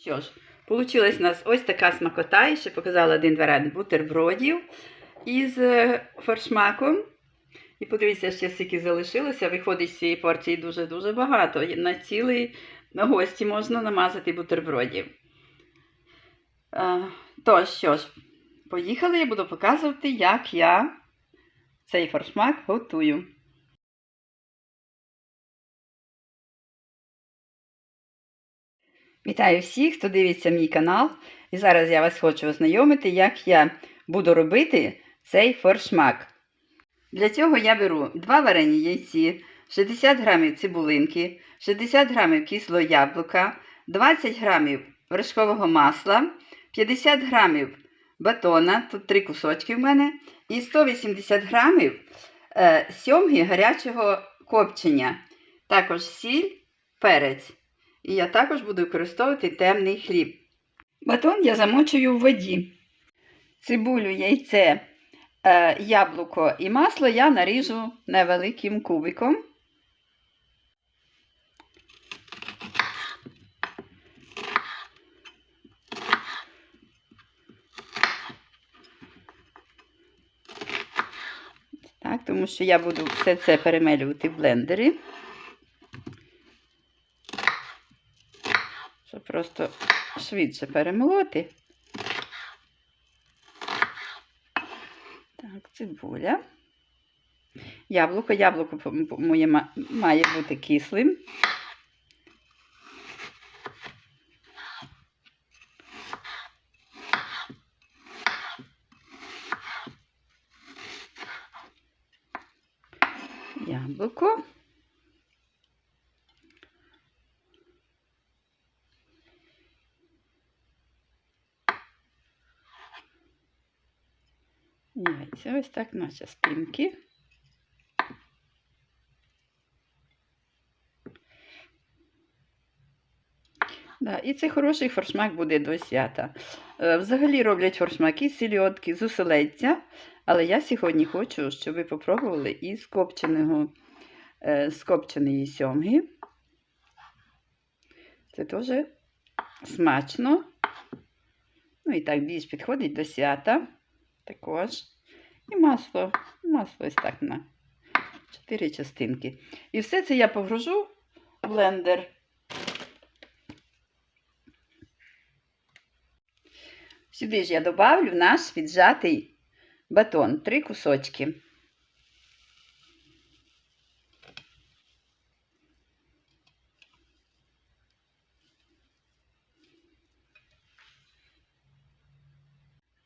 Що ж, вийшла у нас ось така смакота, і ще показала один варіант бутербродів із е, форшмаком. І подивіться, ще скільки залишилося. Виходить з цієї порції дуже-дуже багато. На цілий на гості можна намазати бутербродів. Е, Тож, що ж, поїхали, я буду показувати, як я цей форшмак готую. Вітаю всіх, хто дивиться мій канал. І зараз я вас хочу ознайомити, як я буду робити цей форшмак. Для цього я беру 2 варені яйці, 60 грамів цибулинки, 60 грамів кислого яблука, 20 грамів вершкового масла, 50 грамів батона, тут 3 кусочки в мене, і 180 грамів е, сьомги гарячого копчення, також сіль, перець. І я також буду використовувати темний хліб. Батон я замочую в воді. Цибулю, яйце, е, яблуко і масло я наріжу невеликим кубиком. Так, тому що я буду все це перемелювати в блендері. Щоб просто швидше перемолоти. Так, цибуля. Яблуко. Яблуко моє має бути кислим. Яблуко. Яйця ось так на частинки. Да, і це хороший форшмак буде до свята. Е, Взагалі роблять форшмаки сільотки, з оселедця, але я сьогодні хочу, щоб ви попробували із копченого, е, з копченої сьомги. Це теж смачно. Ну і так більш підходить до свята також. І масло. Масло ось так на 4 частинки. І все це я погружу в блендер. Сюди ж я добавлю наш віджатий батон. Три кусочки.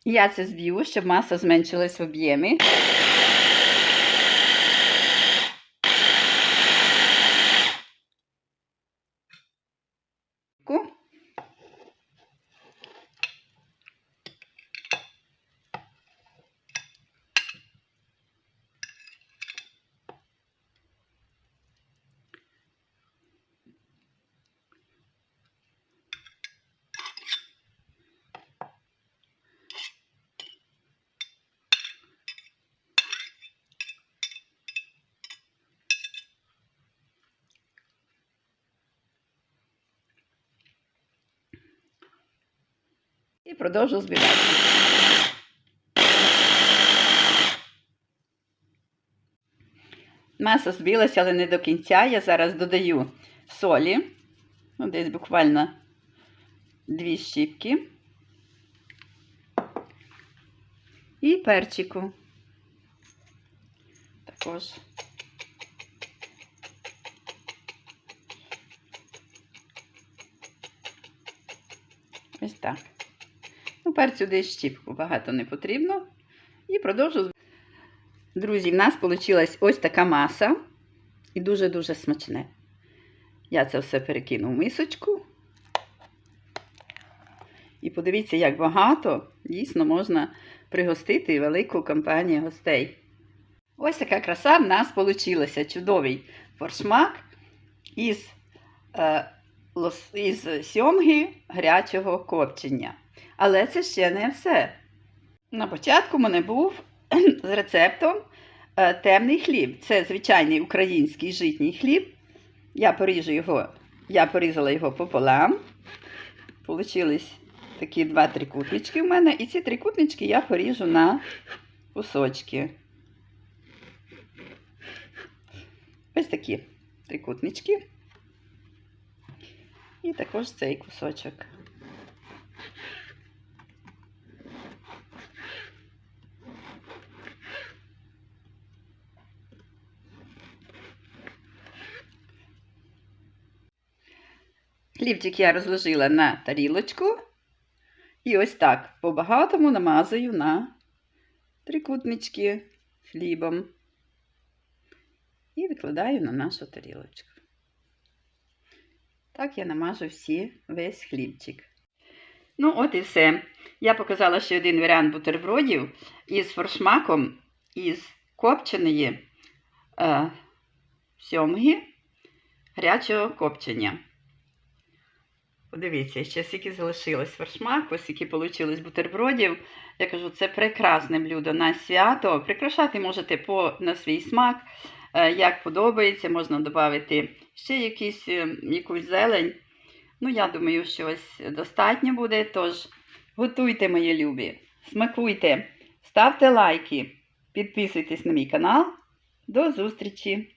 Я це зб'ю, щоб маса зменшилась в об'ємі. І продовжу збивати. Маса збилася, але не до кінця. Я зараз додаю солі. Ну, десь буквально дві щіпки. І перчику. Також. Ось так. Ну, перцю десь щіпку, багато не потрібно. І продовжу. Друзі, в нас вийшла ось така маса. І дуже-дуже смачне. Я це все перекину в мисочку. І подивіться, як багато дійсно можна пригостити велику компанію гостей. Ось така краса в нас вийшла. Чудовий форшмак із, е, із сьомги гарячого копчення. Але це ще не все. На початку мене був з рецептом е, темний хліб. Це звичайний український житній хліб. Я поріжу його, я порізала його пополам. Получились такі два трикутнички в мене, і ці трикутнички я поріжу на кусочки. Ось такі трикутнички. І також цей кусочок. Хлібчик я розложила на тарілочку. І ось так по-багатому намазую на трикутнички хлібом. І викладаю на нашу тарілочку. Так я намажу всі весь хлібчик. Ну, от і все. Я показала ще один варіант бутербродів із форшмаком із копченої е, сьомги гарячого копчення. Подивіться, ще скільки залишилось форшмак, ось скільки вийшло бутербродів. Я кажу, це прекрасне блюдо на свято. Прикрашати можете по, на свій смак, е, як подобається, можна додати ще якісь, е, якусь зелень. Ну, я думаю, що ось достатньо буде. Тож готуйте, мої любі, смакуйте, ставте лайки, підписуйтесь на мій канал. До зустрічі!